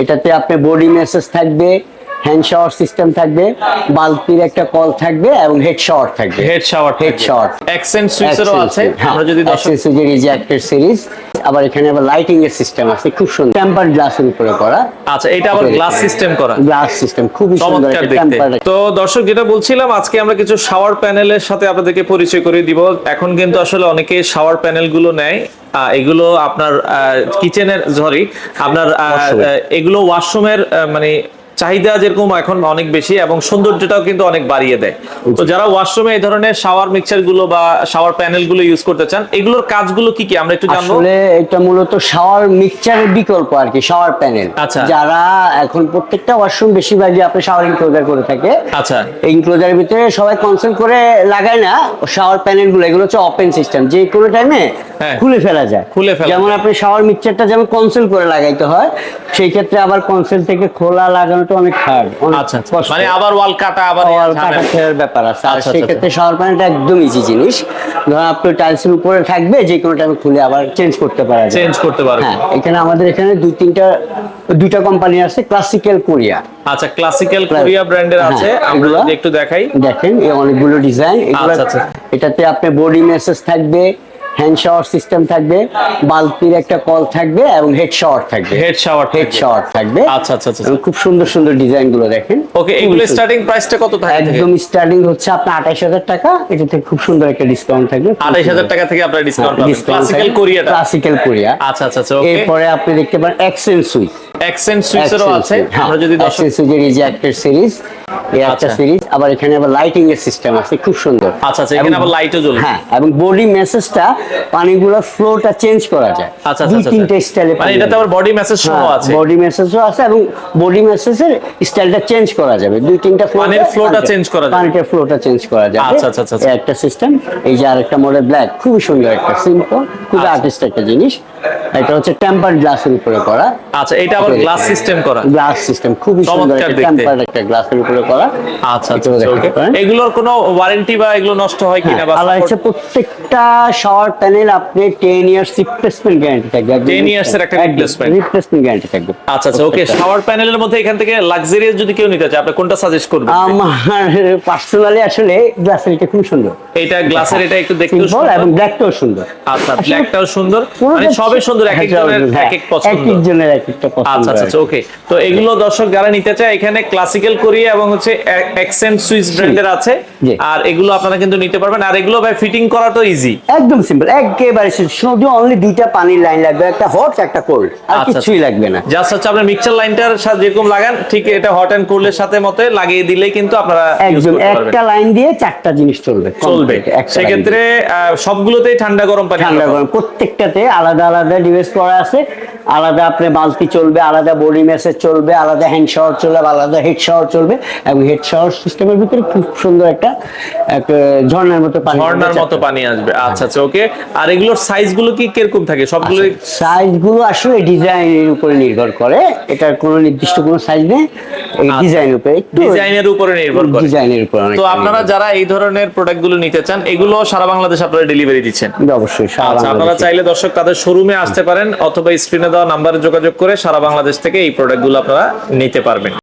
এটাতে আপনি body massage থাকবে। হ্যান্ড শাওয়ার সিস্টেম থাকবে বালতির একটা কল থাকবে এবং হেড শাওয়ার থাকবে। Head shower head shower. Accent সুইচেরও আছে। হ্যাঁ, আমরা যদি দর্শক সুইচের রিজেক্টের সিরিজ আবার এখানে আবার লাইটিং এর সিস্টেম আছে খুব সুন্দর। টেম্পার গ্লাসের উপরে করা। আচ্ছা এটা আবার গ্লাস সিস্টেম করা। গ্লাস সিস্টেম খুবই সুন্দর টেম্পার তো দর্শক যেটা বলছিলাম আজকে আমরা কিছু শাওয়ার প্যানেলের সাথে আপনাদেরকে পরিচয় করে দিব। এখন কিন্তু আসলে অনেকে শাওয়ার প্যানেলগুলো নেয় এগুলো আপনার কিচেনের সরি আপনার এগুলো ওয়াশরুমের মানে চাহিদা যেরকম এখন অনেক বেশি এবং সৌন্দর্যটাও কিন্তু অনেক বাড়িয়ে দেয়। তো যারা ওয়াশরুমে এই ধরনের শাওয়ার মিক্সারগুলো বা শাওয়ার প্যানেলগুলো ইউজ করতে চান এগুলোর কাজগুলো কি কি? আমরা একটু জানব। আসলে এটা মূলত শাওয়ার মিক্সচারের বিকল্প আর কি শাওয়ার প্যানেল আচ্ছা। যারা এখন প্রত্যেকটা ওয়াশরুম বেশিরভাগই আপনি শাওয়ার ইনক্লোজার করে থাকে। আচ্ছা। এই ইনক্লোজারের ভিতরে সবাই কনসেন্ট করে লাগায় না শাওয়ার প্যানেলগুলো এগুলো হচ্ছে ওপেন সিস্টেম যে কোনো টাইমে হ্যাঁ। খুলে ফেলা যায়। খুলে ফেলা যেমন আপনি শাওয়ার মিক্সচারটা যেমন কনসেল করে লাগাইতে হয় সেই ক্ষেত্রে আবার কনসেল থেকে খোলা লাগানোটা অনেক হার্ড আচ্ছা আচ্ছা। মানে আবার ওয়াল কাটা আবার ওয়াল কাটা ফেরার ব্যাপার আছে। আর আচ্ছা, সেই আচ্ছা, ক্ষেত্রে শাওয়ার প্যানেলটা একদম ইজি জিনিস। ধরুন আপনি টাইলসের উপরে থাকবে যে কোনো টাইমে খুলে আবার চেঞ্জ করতে পারা যায়। চেঞ্জ করতে পারবে। হ্যাঁ এখানে আমাদের এখানে দুই তিনটা দুইটা কোম্পানি আছে ক্লাসিক্যাল কোরিয়া আচ্ছা ক্লাসিক্যাল কোরিয়া ব্র্যান্ডের আছে হ্যাঁ, আমরা যদি একটু দেখাই। দেখেন এই অনেকগুলো ডিজাইন এগুলো। এটাতে আপনি বডি মেসেজ থাকবে হ্যান্ড শাওয়ার সিস্টেম থাকবে বালতির একটা কল থাকবে এবং হেড শাওয়ার থাকবে। হেড শাওয়ার হেড শাওয়ার থাকবে। আচ্ছা, আচ্ছা, আচ্ছা। খুব সুন্দর সুন্দর ডিজাইনগুলো দেখেন ওকে এগুলো স্টার্টিং প্রাইসটা কত থাকে একদম স্টার্টিং হচ্ছে আপনার আঠাশ হাজার টাকা। এটাতে খুব সুন্দর একটা ডিসকাউন্ট থাকবে। আঠাইশ হাজার টাকা থেকে আপনার ডিসকাউন্ট পাবেন। ক্লাসিক্যাল কোরিয়াটা ক্লাসিক্যাল কোরিয়া আচ্ছা আচ্ছা আচ্ছা ওকে এরপরে আপনি দেখতে পারেন এক্সেল সুইচ অ্যাকসেন্ট সুইচেরও আছে। হ্যাঁ, আমরা যদি দর্শক সুইচের এই যে একটা সিরিজ এই একটা আচ্ছা। সিরিজ আবার এখানে আবার লাইটিং এর সিস্টেম আছে খুব সুন্দর। আচ্ছা আচ্ছা এখানে আবার লাইটও জ্বলবে হ্যাঁ এবং বডি মেসেজটা পানিগুলো ফ্লোটা চেঞ্জ করা যায়। আচ্ছা দুই আচ্ছা তিনটে স্টাইলে মানে এটাতে আবার বডি মেসেজ সহ আছে। বডি মেসেজও আছে এবং বডি মেসেজের স্টাইলটা চেঞ্জ করা যাবে। দুই তিনটা পানির তে- flow টা পানিটা- change করা যাবে। পানিটার ফ্লোটা চেঞ্জ করা যাবে। আচ্ছা, আচ্ছা, আচ্ছা, আচ্ছা। একটা সিস্টেম এই যে আরেকটা মডেল ব্ল্যাক খুবই সুন্দর একটা সিম্পল আচ্ছা। আর্টিস্ট একটা জিনিস। এটা হচ্ছে টেম্পার গ্লাসের উপরে করা। আচ্ছা এটা আবার গ্লাস সিস্টেম করা। গ্লাস সিস্টেম খুবই সুন্দর একটা। একটা গ্লাসের উপরে করা। আচ্ছা আচ্ছা এগুলোর কোনো ওয়ারেন্টি বা এগুলো নষ্ট হয় কিনা বা আবার হচ্ছে প্রত্যেকটা শাওয়ার প্যানেল আপনি 10 ইয়ার্স রিপ্লেসমেন্ট গ্যারান্টি থাকবে। 10 years এর একটা replacement। রিপ্লেসমেন্ট গ্যারান্টি থাকবে। আচ্ছা আচ্ছা ওকে। শাওয়ার প্যানেলের মধ্যে এখান থেকে লাক্সারিয়াস যদি কেউ নিতে চায় আপনি কোনটা সাজেস্ট করবেন? আমার পার্সোনালি আসলে গ্লাসের এটা খুব সুন্দর। এটা গ্লাসের এটা একটু দেখতে সিম্পল এবং ব্ল্যাকটাও সুন্দর। আচ্ছা ব্ল্যাকটাও সুন্দর। মানে সবই সুন্দর এক হ্যাঁ, একজনের হ্যাঁ, এক এক পছন্দ। এক একজনের এক একটা পছন্দ। আচ্ছা আচ্ছা ওকে তো এগুলো দর্শক যারা নিতে চায় এখানে ক্লাসিক্যাল কোরিয়া এবং হচ্ছে সুইস ব্র্যান্ডের আছে। আর এগুলো আপনারা কিন্তু নিতে পারবেন। আর এগুলো ভাই ফিটিং করা তো ইজি একদম সিম্পল একেবারে শুধু অনলি দুইটা পানির লাইন লাগবে একটা হট একটা কোল্ড আর আচ্ছা, কিছুই লাগবে না। জাস্ট হচ্ছে আপনার মিক্সচার লাইনটার সাথে যেরকম লাগান ঠিক এটা হট এন্ড কোল্ডের সাথে মতে লাগিয়ে দিলেই কিন্তু আপনারা একদম একটা লাইন দিয়ে চারটা জিনিস চলবে। চলবে। সেক্ষেত্রে সবগুলোতেই ঠান্ডা গরম পানি ঠান্ডা গরম। প্রত্যেকটাতে আলাদা আলাদা ডিভাইস করা আছে। আলাদা আপনি বালতি চলবে আলাদা বডি মেসেজ চলবে আলাদা হ্যান্ড শাওয়ার চলবে আলাদা হেড শাওয়ার চলবে এবং হেড শাওয়ার সিস্টেমের ভিতরে খুব সুন্দর একটা এক, ঝর্ণার মতো পানি ঝর্ণার মতো পানি আসবে। আচ্ছা আচ্ছা ওকে আর এগুলোর সাইজগুলো কি কীরকম থাকে? সবগুলো সাইজগুলো আসলে ডিজাইনের উপরে নির্ভর করে। এটার কোনো নির্দিষ্ট কোনো সাইজ নেই। এই আচ্ছা। ডিজাইনের উপরে ডিজাইনের উপরে নির্ভর করে। ডিজাইনের উপর তো আপনারা যারা এই ধরনের প্রোডাক্টগুলো নিতে চান এগুলো সারা বাংলাদেশ আপনারা ডেলিভারি দিচ্ছেন। অবশ্যই আচ্ছা আপনারা চাইলে দর্শক তাদের শোরুমে আসতে পারেন অথবা স্ক্রিনে দেওয়া নাম্বারে যোগাযোগ করে সারা বাংলাদেশ থেকে এই প্রোডাক্টগুলো আপনারা নিতে পারবেন।